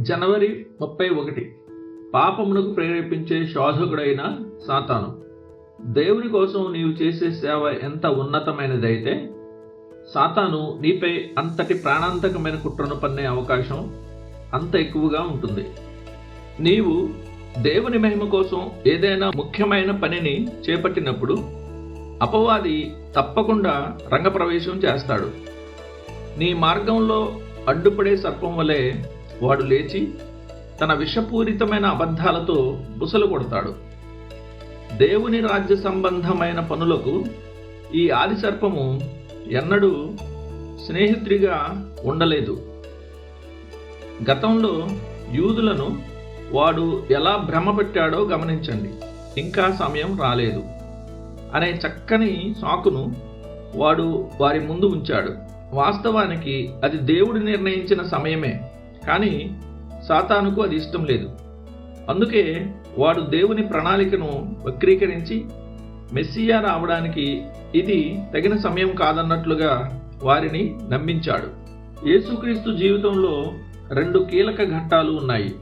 జనవరి ముప్పై ఒకటి. పాపమునకు ప్రేరేపించే శోధకుడైన సాతాను. దేవుని కోసం నీవు చేసే సేవ ఎంత ఉన్నతమైనదైతే సాతాను నీపై అంతటి ప్రాణాంతకమైన కుట్రను పన్నే అవకాశం అంత ఎక్కువగా ఉంటుంది. నీవు దేవుని మహిమ కోసం ఏదైనా ముఖ్యమైన పనిని చేపట్టినప్పుడు అపవాది తప్పకుండా రంగప్రవేశం చేస్తాడు. నీ మార్గంలో అడ్డుపడే సర్పం వలె వాడు లేచి తన విషపూరితమైన అబద్ధాలతో బుసలు కొడతాడు దేవుని రాజ్య సంబంధమైన పనులకు ఈ ఆది సర్పము ఎన్నడూ స్నేహితుడిగా ఉండలేదు. గతంలో యూదులను వాడు ఎలా భ్రమపెట్టాడో గమనించండి. ఇంకా సమయం రాలేదు. అనే చక్కని సాకును వాడు వారి ముందు ఉంచాడు. వాస్తవానికి అది దేవుడు నిర్ణయించిన సమయమే. కానీ సాతానుకు అది ఇష్టం లేదు. అందుకే వాడు దేవుని ప్రణాళికను వక్రీకరించి మెస్సియా రావడానికి ఇది తగిన సమయం కాదన్నట్లుగా వారిని నమ్మించాడు. యేసుక్రీస్తు జీవితంలో రెండు కీలక ఘట్టాలు ఉన్నాయి.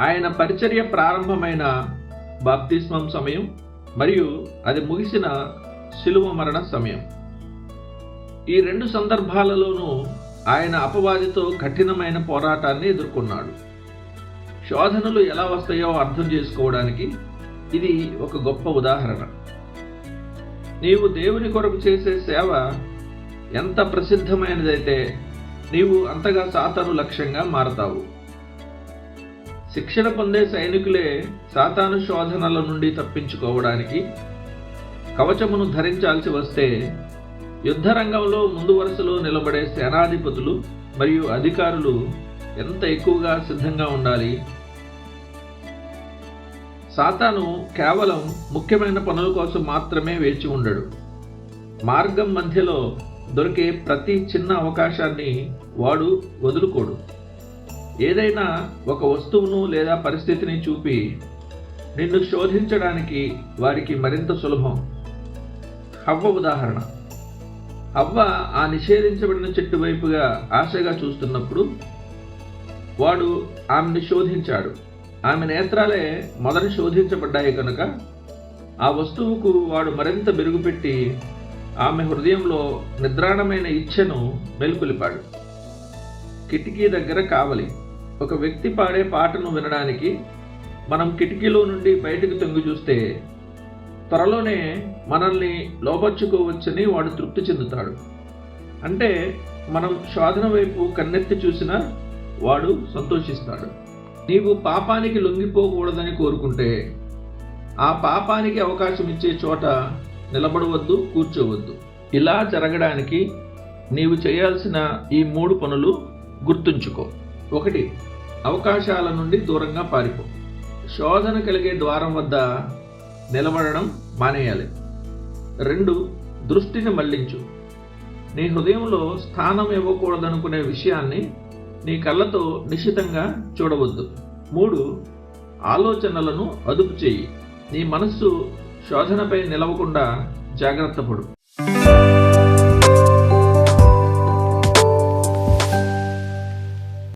ఆయన పరిచర్య ప్రారంభమైన బాప్తిస్మం సమయం మరియు అది ముగిసిన శిలువ మరణ సమయం. ఈ రెండు సందర్భాలలోనూ ఆయన అపవాదితో కఠినమైన పోరాటాన్ని ఎదుర్కొన్నాడు. శోధనలు ఎలా వస్తాయో అర్థం చేసుకోవడానికి ఇది ఒక గొప్ప ఉదాహరణ. నీవు దేవుని కొరకు చేసే సేవ ఎంత ప్రసిద్ధమైనదైతే నీవు అంతగా సాతాను లక్ష్యంగా మారతావు. శిక్షణ పొందే సైనికులే సాతాను శోధనల నుండి తప్పించుకోవడానికి కవచమును ధరించాల్సి వస్తే యుద్ధ రంగంలో ముందు వరుసలో నిలబడే సేనాధిపతులు మరియు అధికారులు ఎంత ఎక్కువగా సిద్ధంగా ఉండాలి? సాతాను కేవలం ముఖ్యమైన పనుల కోసం మాత్రమే వేచి ఉండడు. మార్గం మధ్యలో దొరికే ప్రతి చిన్న అవకాశాన్ని వాడు వదులుకోడు. ఏదైనా ఒక వస్తువును లేదా పరిస్థితిని చూపి నిన్ను శోధించడానికి వారికి మరింత సులభం. హవ్వ ఉదాహరణ. అవ్వ ఆ నిషేధించబడిన చెట్టు వైపుగా ఆశగా చూస్తున్నప్పుడు వాడు ఆమెను శోధించాడు. ఆమె నేత్రాలే మొదట శోధించబడ్డాయి కనుక ఆ వస్తువుకు వాడు మరింత మెరుగుపెట్టి ఆమె హృదయంలో నిద్రాణమైన ఇచ్ఛను మెలుకొలిపాడు. కిటికీ దగ్గర కావలి. ఒక వ్యక్తి పాడే పాటను వినడానికి మనం కిటికీలో నుండి బయటకు తొంగి చూస్తే త్వరలోనే మనల్ని లోపరుచుకోవచ్చని వాడు తృప్తి చెందుతాడు. అంటే మనం శోధన వైపు కన్నెత్తి చూసినా వాడు సంతోషిస్తాడు. నీవు పాపానికి లొంగిపోకూడదని కోరుకుంటే ఆ పాపానికి అవకాశం ఇచ్చే చోట నిలబడవద్దు కూర్చోవద్దు. ఇలా జరగడానికి నీవు చేయాల్సిన ఈ మూడు పనులు గుర్తుంచుకో. ఒకటి అవకాశాల నుండి దూరంగా పారిపో. శోధన కలిగే ద్వారం వద్ద నిలబడడం మానేయాలి. రెండు దృష్టిని మళ్ళించు. నీ హృదయంలో స్థానం ఇవ్వకూడదనుకునే విషయాన్ని నీ కళ్ళతో నిశ్చితంగా చూడవద్దు. మూడు ఆలోచనలను అదుపు చేయి. నీ మనస్సు శోధనపై నిలవకుండా జాగ్రత్త పడు.